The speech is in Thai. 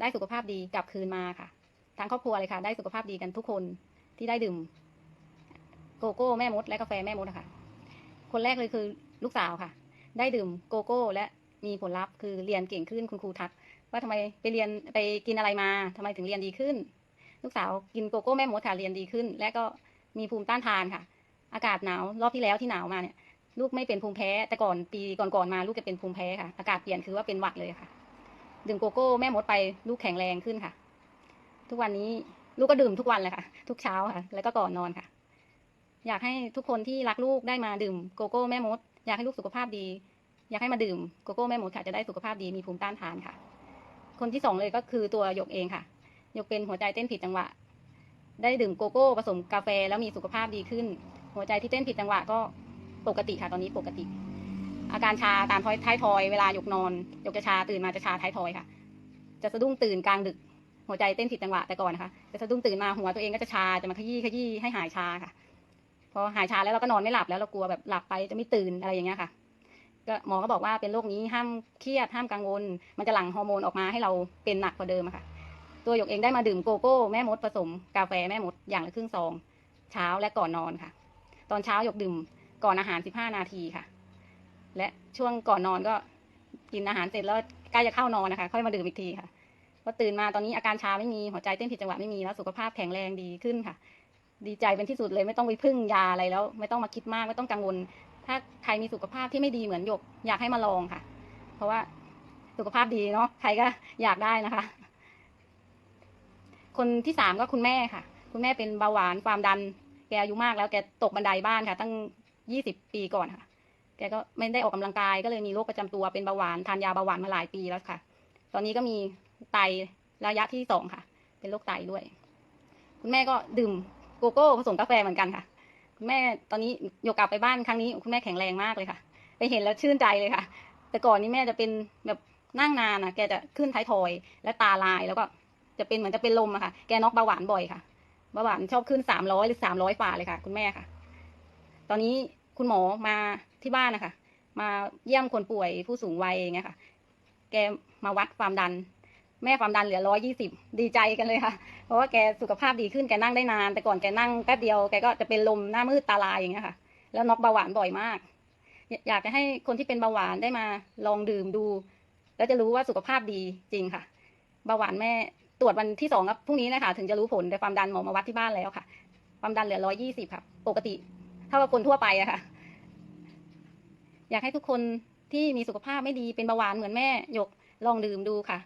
ได้สุขภาพดีกลับคืนมาค่ะทั้งครอบครัวเลยค่ะ ได้สุขภาพดีกันทุกคนที่ได้ดื่ม โกโก้แม่มด และกาแฟแม่มดนะคะคนแรกเลยคือลูกสาวค่ะ ได้ดื่มโกโก้ และมีผลลัพธ์คือเรียนเก่งขึ้นคุณครูทัก ว่าทำไมไปเรียนไปกินอะไรมาทำไมถึงเรียนดีขึ้น ลูกสาวกินโกโก้แม่มดค่ะเรียนดีขึ้น และก็มีภูมิต้านทานค่ะ อากาศหนาวรอบที่แล้วที่หนาวมาเนี่ยลูกไม่เป็นภูมิแพ้แต่ก่อนปีก่อนๆมาลูกจะเป็นภูมิแพ้ค่ะ อากาศเปลี่ยนคือว่าเป็นหวัดเลยค่ะ ดื่มโกโก้แม่มดไปลูกแข็งแรงขึ้นค่ะ ทุกวันนี้ลูกก็ดื่มทุกวันเลยค่ะ ทุกเช้าค่ะ แล้วก็ก่อนนอนค่ะ อยากให้ทุกคนที่รักลูกได้มาดื่มโกโก้แม่มด อยากให้ลูกสุขภาพดี อยากให้มาดื่มโกโก้แม่มดค่ะจะได้สุขภาพดีมีภูมิต้านทานค่ะ คนที่สองเลยก็คือตัวหยกเองค่ะหยกเป็นหัวใจเต้นผิดจังหวะ ได้ดื่มโกโก้ผสมกาแฟแล้วมีสุขภาพดีขึ้น หัวใจที่เต้นผิดจังหวะก็ปกติค่ะตอนนี้ปกติ อาการชาตามท้อยท้ายทอยเวลาหยกนอนหยกจะชาตื่นมาจะชาท้ายทอยค่ะ จะสะดุ้งตื่นกลางดึก หัวใจเต้นผิดจังหวะแต่ก่อนนะคะจะสะดุ้งตื่นมาหัวตัวเองก็จะชาจะมาขยี้ขยี้ให้หายชาค่ะ พอหายชาแล้วเราก็นอนไม่หลับแล้วเรากลัวแบบหลับไปจะไม่ตื่นอะไรอย่างเงี้ยค่ะ ก็หมอก็บอกว่าเป็นโรคนี้ห้ามเครียดห้ามกังวล มันจะหลั่งฮอร์โมนออกมาให้เราเป็นหนักกว่าเดิมค่ะ ตัวหยกเองได้มาดื่มโกโก้แม่มดผสม กาแฟแม่มดอย่างละครึ่งซอง เช้าและก่อนนอนค่ะ ตอนเช้าหยกดื่มก่อนอาหาร 15 นาทีค่ะ และช่วงก่อนนอนก็กินอาหารเสร็จแล้วใกล้จะเข้านอนนะคะ ค่อยมาดื่มอีกทีค่ะพอตื่นมาตอนนี้อาการชาไม่มีหัวใจเต้นผิดจังหวะไม่มีแล้วสุขภาพแข็งแรงดีขึ้นค่ะ ดีใจเป็นที่สุดเลยไม่ต้องไปพึ่งยาอะไรแล้ว ไม่ต้องมาคิดมากไม่ต้องกังวล ถ้าใครมีสุขภาพที่ไม่ดีเหมือนหยกอยากให้มาลองค่ะ เพราะว่าสุขภาพดีเนาะใครก็อยากได้นะคะ คนที่สามก็คุณแม่ค่ะ คุณแม่เป็นเบาหวานความดัน แกอายุมากแล้วแกตกบันไดบ้านค่ะ ตั้งยี่สิบปีก่อนค่ะ แกก็ไม่ได้ออกกำลังกายก็เลยมีโรคประจำตัวเป็นเบาหวานทานยาเบาหวานมาหลายปีแล้วค่ะ ตอนนี้ก็มีไตระยะที่สองค่ะ เป็นโรคไตด้วย คุณแม่ก็ดื่มโกโก้ผสมกาแฟเหมือนกันค่ะ คุณแม่ตอนนี้โยกกลับไปบ้านครั้งนี้คุณแม่แข็งแรงมากเลยค่ะ ไปเห็นแล้วชื่นใจเลยค่ะ แต่ก่อนนี้แม่จะเป็นแบบนั่งนานนะแกจะขึ้นท้ายทอย และตาลายแล้วก็จะเป็นเหมือนจะเป็นลมอะค่ะ แกน็อกเบาหวานบ่อยค่ะเบาหวานชอบขึ้นสามร้อยหรือสามร้อยฝ่าเลยค่ะ คุณแม่ค่ะ ตอนนี้คุณหมอมา ที่บ้านนะคะ มาเยี่ยมคนป่วยผู้สูงวัยอย่างเงี้ยค่ะ แกมาวัดความดัน แม่ความดันเหลือร้อยยี่สิบดีใจกันเลยค่ะ เพราะว่าแกสุขภาพดีขึ้นแกนั่งได้นาน แต่ก่อนแกนั่งแป๊บเดียวแกก็จะเป็นลมหน้ามืดตาลายอย่างเงี้ยค่ะ แล้วน็อกเบาหวานบ่อยมากอยอยากจะให้คนที่เป็นเบาหวานได้มาลองดื่มดู แล้วจะรู้ว่าสุขภาพดีจริงค่ะเบาหวานแม่ตรวจวันที่สองครับพรุ่งนี้นะคะถึงจะรู้ผลแต่ความดันหมอมาวัดที่บ้านแล้วค่ะ ความดันเหลือร้อยี่สิบค่ะ ปกติ เท่ากับคนทั่วไปอะค่ะ อยากให้ทุกคนที่มีสุขภาพไม่ดีเป็นเบาหวานเหมือนแม่หยกลองดื่มดูค่ะ